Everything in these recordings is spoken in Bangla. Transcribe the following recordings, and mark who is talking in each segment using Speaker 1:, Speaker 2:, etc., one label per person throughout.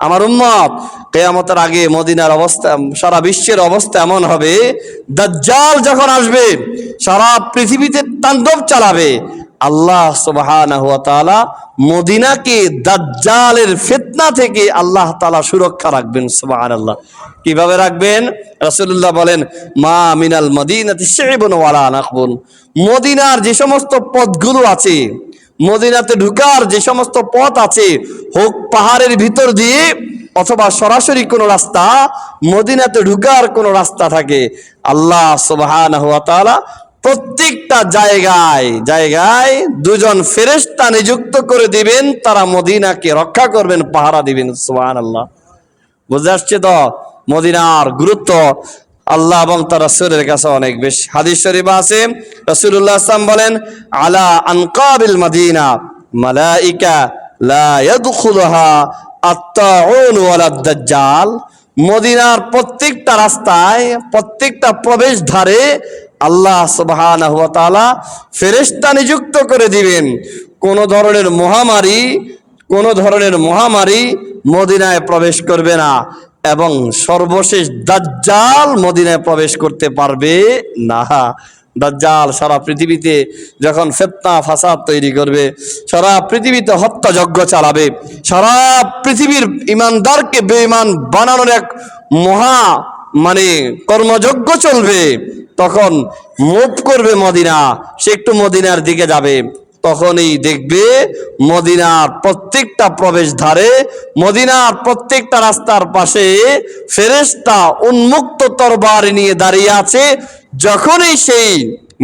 Speaker 1: আমার উম্মত, কেয়ামতের আগে মদিনার অবস্থা, সারা বিশ্বের অবস্থা এমন হবে, দাজ্জাল যখন আসবে, সারা পৃথিবীতে তাণ্ডব চালাবে আল্লাহ তাআলা মদিনাকে দাজ্জালের ফিতনা থেকে আল্লাহ তাআলা সুরক্ষা রাখবেন, সুবহানাল্লাহ। কীভাবে রাখবেন? রাসূলুল্লাহ বলেন, মা মিনাল মদিনাতি শি'বুন ওয়ালা নাকবুন। মদিনার যে সমস্ত পথগুলো আছে, মদিনাতে ঢুকার যে সমস্ত পথ আছে, হোক পাহাড়ের ভিতর দিয়ে অথবা সরাসরি কোনো রাস্তা, মদিনাতে ঢুকার কোনো রাস্তা থাকে, আল্লাহ তাআলা প্রত্যেকটা জায়গায় জায়গায় দুজন ফেরেশতা নিযুক্ত করে দিবেন, তারা মদিনাকে রক্ষা করবেন, পাহারা দিবেন সোহান সুবহানাল্লাহ। বুঝে আসছে তো? মদিনার গুরুত্ব আল্লাহ এবং তার রসুলের কাছে অনেক বেশি। হাদিস শরীফ আছে রসুল্লাহ আসলাম বলেন, আলা আনকাবিল মদিনা, মালাইকা লা ইয়াদখুলুহা আত্তাউন ওয়ালা দাজ্জাল মদিনার প্রত্যেকটা রাস্তায়, প্রত্যেকটা প্রবেশ ধারে আল্লাহ তাআলা ফেরেশতা নিযুক্ত করে দিবেন। কোন ধরনের মহামারী, কোন ধরনের মহামারী মদিনায় প্রবেশ করবে না এবং সর্বশেষ দাজ্জাল মদিনায় প্রবেশ করতে পারবে না। দাজ্জাল সারা পৃথিবীতে যখন ফেতনা, ফাসাদ তৈরি করবে, সারা পৃথিবীতে হত্যাযজ্ঞ চালাবে, সারা পৃথিবীর ইমানদারকে বেঈমান বানানোর এক মহা মানে কর্মযজ্ঞ চলবে। তখন মুভ করবে মদিনা। সে একটু মদিনার দিকে যাবে। তখনই দেখবে মদিনার প্রত্যেকটা প্রবেশ ধারে মদিনার প্রত্যেকটা রাস্তার পাশে ফেরেস্তা উন্মুক্ত তরবার নিয়ে দাঁড়িয়ে আছে। যখনই সেই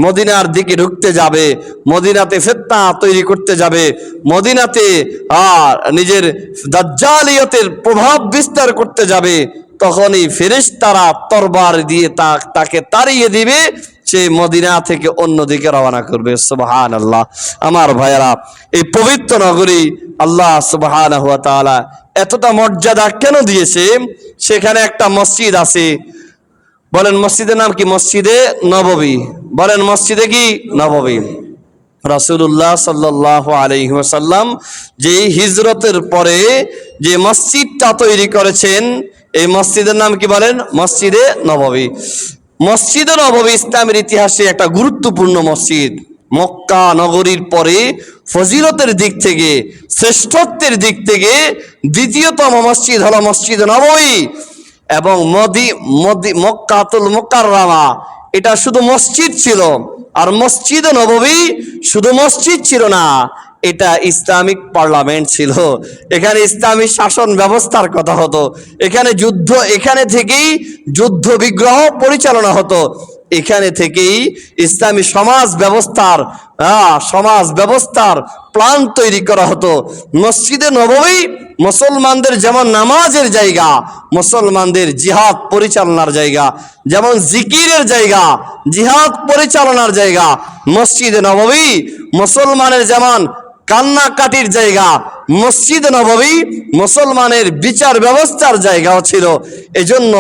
Speaker 1: মদিনার দিকে ঢুকতে যাবে, মদিনাতে ফেতনা তৈরি করতে যাবে, মদিনাতে আর নিজের দাজ্জালিয়তের প্রভাব বিস্তার করতে যাবে, তখনই ফেরেশতারা তরবার দিয়ে তাকে তাড়িয়ে দিবে, সে মদিনা থেকে অন্যদিকে রওনা করবে। সুবহান আল্লাহ আমার ভাইয়ারা, এই পবিত্র নগরী আল্লাহ সুবহান হুয়া তাআলা এতটা মর্যাদা কেন দিয়েছে? সেখানে একটা মসজিদ আছে। বলেন, মসজিদের নাম কি? মসজিদে নববী। বলেন, মসজিদে কি? নববী। রাসূলুল্লাহ সাল্লাল্লাহু আলাইহি ওয়াসাল্লাম যে হিজরতের পরে যে মসজিদটা তৈরি করেছেন, এই মসজিদের নাম কি বলেন? মসজিদে নববী। মসজিদে নববী ইসলামের ইতিহাসে একটা গুরুত্বপূর্ণ মসজিদ। মক্কা নগরীর পরে ফজিলতের দিক থেকে, শ্রেষ্ঠত্বের দিক থেকে দ্বিতীয়তম মসজিদ হলো মসজিদ নববী এবং মদি মদি মক্কাতুল মোকাররামা। এটা শুধু মসজিদ ছিল। আর মসজিদ নববী শুধু মসজিদ ছিল না, এটা ইসলামিক পার্লামেন্ট ছিল। এখানে ইসলামী শাসন ব্যবস্থার কথা হতো। এখানে যুদ্ধ, এখানে থেকেই যুদ্ধ বিগ্রহ পরিচালনা হতো। এখানে থেকেই ইসলামী সমাজ ব্যবস্থার সমাজ ব্যবস্থার প্ল্যান তৈরি করা হতো। মসজিদে নববী মুসলমানদের যেমন নামাজের জায়গা, মুসলমানদের জিহাদ পরিচালনার জায়গা, যেমন জিকিরের জায়গা, জিহাদ পরিচালনার জায়গা, মসজিদে নববী মুসলমানের যেমন কান্নাকাটির জায়গা, মসজিদ নববী মুসলমানের বিচার ব্যবস্থার জায়গাও ছিল। এজন্য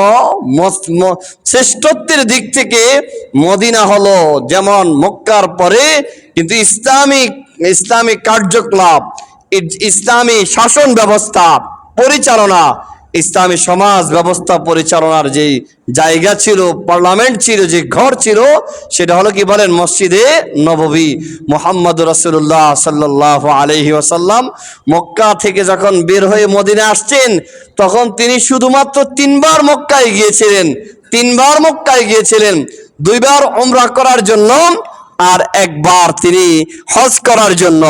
Speaker 1: শ্রেষ্ঠত্বের দিক থেকে মদিনা হলো যেমন মক্কার পরে, কিন্তু ইসলামিক ইসলামিক কার্যকলাপ ইসলামী শাসন ব্যবস্থা, পরিচালনা, ইসলামী সমাজ ব্যবস্থা পরিচালনার যে জায়গা ছিল, পার্লামেন্ট ছিল, যে ঘর ছিল, সেটা হলো কি বলেন, মসজিদে নববী মোহাম্মদ রসুল্লাহ সাল্লাহ আলহি ওসাল্লাম মক্কা থেকে যখন বের হয়ে মদিনে আসছেন, তখন তিনি শুধুমাত্র তিনবার মক্কায় গিয়েছিলেন, তিনবার মক্কায় গিয়েছিলেন, দুইবার ওমরা করার জন্য আর একবার তিনি হজ করার জন্য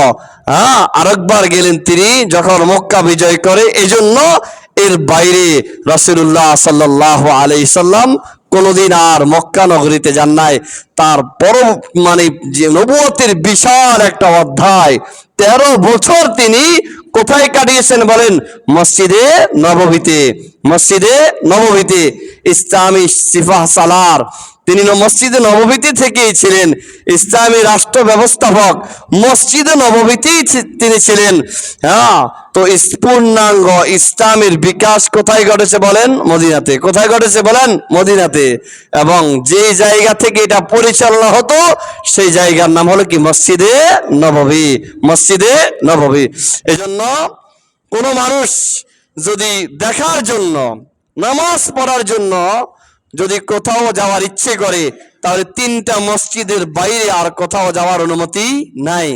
Speaker 1: হ্যাঁ আরেকবার গেলেন তিনি যখন মক্কা বিজয় করে, এজন্য এর বাইরে রাসূলুল্লাহ সাল্লাল্লাহু আলাইহি সাল্লাম কোনোদিন আর মক্কা নগরীতে যান নাই। তার পর মানে যে নবুয়তের বিশাল একটা অধ্যায়, তেরো বছর তিনি কোথায় কাটিয়েছেন বলেন? মসজিদে নববীতে মসজিদে নববীতে, ইসলামী সিফাহ সালার তিনি মসজিদে নববীতি থেকেই ছিলেন, ইসলামী রাষ্ট্র ব্যবস্থাপক। মসজিদে নববীতেই ছি- তিনি ছিলেন। হ্যাঁ তো পূর্ণাঙ্গ ইসলামের বিকাশ কোথায় ঘটেছে বলেন? মদিনাতে। কোথায় ঘটেছে বলেন? মদিনাতে। এবং যে জায়গা থেকে এটা পরিচালনা হতো, সেই জায়গার নাম হলো কি? মসজিদে নববী। মসজিদে নববী। এজন্য কোনো মানুষ যদি দেখার জন্য, নামাজ পড়ার জন্য যদি কোথাও যাওয়ার ইচ্ছে করে তাহলে তিনটা মসজিদের বাইরে আর কোথাও যাওয়ার অনুমতি নাই।